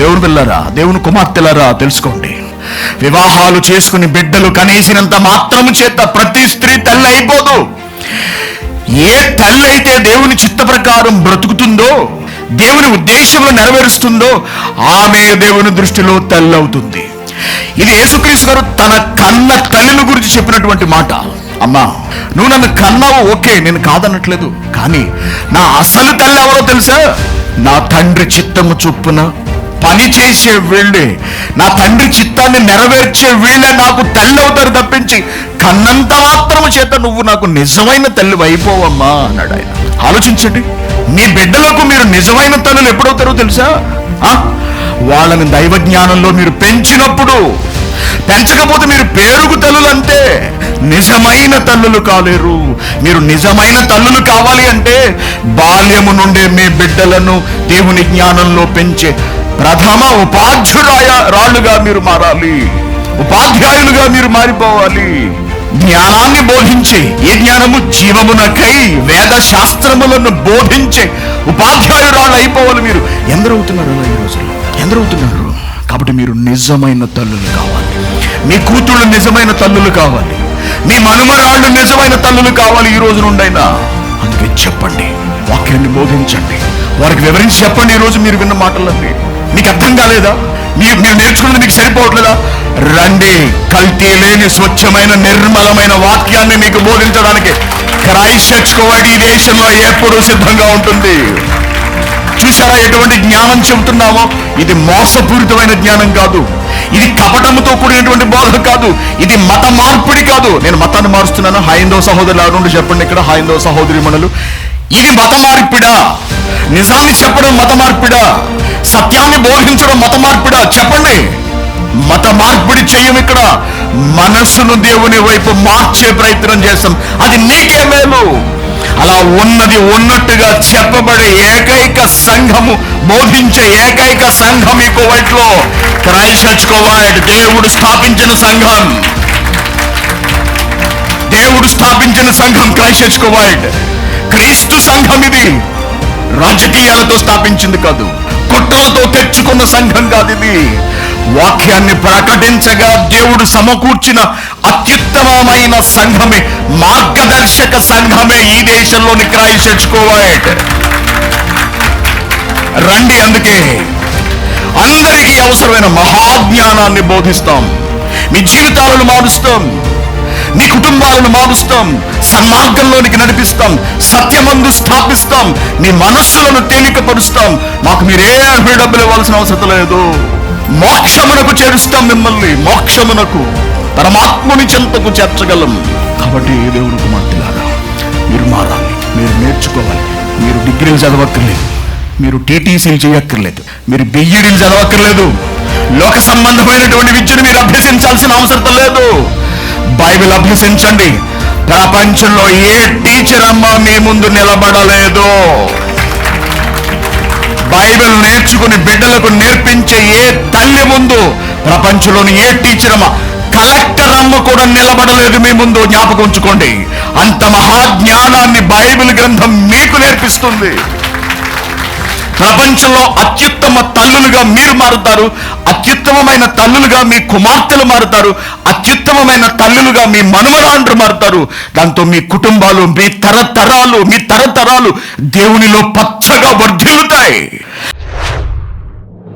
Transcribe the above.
దేవుని పిల్లరా దేవుని కుమార్తెలరా తెలుసుకోండి. వివాహాలు చేసుకుని బిడ్డలు కనేసినంత మాత్రం చేత ప్రతి స్త్రీ తల్లి అయిపోదు. ఏ తల్లి అయితే దేవుని చిత్త ప్రకారం బ్రతుకుతుందో దేవుని ఉద్దేశంలో నెరవేరుస్తుందో ఆమె దేవుని దృష్టిలో తల్లి అవుతుంది. ఇది యేసుక్రీస్తు గారు తన కన్న తల్లిని గురించి చెప్పినటువంటి మాట. అమ్మా నువ్వు నన్ను కన్నావు ఓకే నేను కాదనట్లేదు. కానీ నా అసలు తల్లి ఎవరో తెలుసా? నా తండ్రి చిత్తము చొప్పున పని చేసే వీళ్ళే. నా తండ్రి చిత్తాన్ని నెరవేర్చే వీళ్ళే నాకు తల్లి అవుతారు తప్పించి కన్నంత మాత్రము చేత నువ్వు నాకు నిజమైన తల్లి అయిపోవమ్మా అన్నాడు ఆయన. ఆలోచించండి. మీ బిడ్డలకు మీరు నిజమైన తల్లులు ఎప్పుడవుతారో తెలుసా? ఆ? వాళ్ళని దైవ జ్ఞానంలో మీరు పెంచినప్పుడు పెంచకపోతే మీరు పేరుకు తల్లులు అంతే నిజమైన తల్లులు కాలేరు. మీరు నిజమైన తల్లులు కావాలి అంటే బాల్యము నుండే మీ బిడ్డలను దేవుని జ్ఞానంలో పెంచే ప్రథమ ఉపాధ్యురాయ రాళ్ళుగా మీరు మారాలి. ఉపాధ్యాయులుగా మీరు మారిపోవాలి. జ్ఞానాన్ని బోధించే ఏ జ్ఞానము జీవమునకై వేద శాస్త్రములను బోధించే ఉపాధ్యాయురాళ్ళు అయిపోవాలి మీరు. ఎందరవుతున్నారు ఈ రోజుల్లో. ఎందరవుతున్నారు కాబట్టి మీరు నిజమైన తల్లులు కావాలి. మీ కూతుళ్ళు నిజమైన తల్లులు కావాలి. మీ మనుమరాళ్ళు నిజమైన తల్లులు కావాలి ఈ రోజు నుండైనా. అందుకే చెప్పండి వాక్యాన్ని బోధించండి. వారికి వివరించి చెప్పండి ఈ రోజు మీరు విన్న మాటలన్నీ. మీకు అర్థం కాలేదా? మీరు మీరు నేర్చుకున్నది మీకు సరిపోవట్లేదా? రండి కల్తీ లేని స్వచ్ఛమైన నిర్మలమైన వాక్యాన్ని మీకు బోధించడానికి క్రైస్ట్ చర్చ్ కోవైడ్ ఈ దేశంలో ఎప్పుడూ సిద్ధంగా ఉంటుంది. చూసారా ఎటువంటి జ్ఞానం చెబుతున్నామో? ఇది మోసపూరితమైన జ్ఞానం కాదు. ఇది కపటముతో కూడినటువంటి బోధ కాదు. ఇది మత మార్పిడి కాదు. నేను మతాన్ని మారుస్తున్నాను. హైందవ సహోదరులు ఎవరు చెప్పండి ఇక్కడ హైందవ సహోదరి మనలు. ఇది మత మార్పిడా? నిజాన్ని చెప్పడం మత మార్పిడా? సత్యాన్ని బోధించడం మత మార్పిడా? చెప్పండి. మత మార్పిడి చేయం ఇక్కడ. మనస్సును దేవుని వైపు మార్చే ప్రయత్నం చేస్తాం అది నీకే మేలు. అలా ఉన్నది ఉన్నట్టుగా చెప్పబడే ఏకైక సంఘము బోధించే ఏకైక సంఘం ఈ కువైట్లో క్రైస్ట్ కువైట్ దేవుడు స్థాపించిన సంఘం. దేవుడు స్థాపించిన సంఘం క్రైస్ట్ కువైట్. క్రీస్తు సంఘం ఇది. రాజకీయాలతో స్థాపించింది కాదు. కుట్రలతో తెచ్చుకున్న సంఘం కాదు ఇది వాక్యాన్ని ప్రకటించగా దేవుడు సమకూర్చిన అత్యుత్తమమైన సంఘమే మార్గదర్శక సంఘమే ఈ దేశంలోని క్రైస్ట్ చర్చ్ కోవైట్. రండి అందుకే అందరికీ అవసరమైన మహాజ్ఞానాన్ని బోధిస్తాం. మీ జీవితాలను మారుస్తాం. మీ కుటుంబాలను మారుస్తాం. సన్మార్గంలోనికి నడిపిస్తాం సత్యమందు స్థాపిస్తాం మీ మనస్సులను తేలికపరుస్తాం. మాకు మీరే డబ్బులు ఇవ్వాల్సిన అవసరం లేదు. మోక్షమునకు చేరుస్తాం మిమ్మల్ని మోక్షమునకు. పరమాత్ముని చెంతకు చేర్చగలం. కాబట్టి దేవుని కుమార్తెలారా మీరు మారాలి మీరు నేర్చుకోవాలి. మీరు డిగ్రీలు చదవక్కర్లేదు మీరు టీటీసీలు చేయక్కర్లేదు మీరు బిఈడీలు చదవక్కర్లేదు. లోక సంబంధమైనటువంటి విద్యను మీరు అభ్యసించాల్సిన అవసరం లేదు. బైబిల్ అభ్యసించండి. ప్రపంచంలో ఏ టీచర్ అమ్మ మీ ముందు నిలబడలేదు? బైబిల్ నేర్చుకుని బిడ్డలకు నేర్పించే ఏ తల్లి ముందు ప్రపంచంలోని ఏ టీచర్ అమ్మ కలెక్టర్ అమ్మ కూడా నిలబడలేదు మీ ముందు? జ్ఞాపకం ఉంచుకోండి. అంత మహాజ్ఞానాన్ని బైబిల్ గ్రంథం మీకు నేర్పిస్తుంది. ప్రపంచంలో అత్యుత్తమ తల్లులుగా మీరు మారుతారు అత్యుత్తమమైన తల్లులుగా మీ కుమార్తెలు మారుతారు అత్యుత్తమమైన తల్లులుగా మీ మనుమరాండ్రు మారుతారు. దాంతో మీ కుటుంబాలు మీ తరతరాలు మీ తరతరాలు దేవునిలో పచ్చగా వర్ధిల్లుతాయి.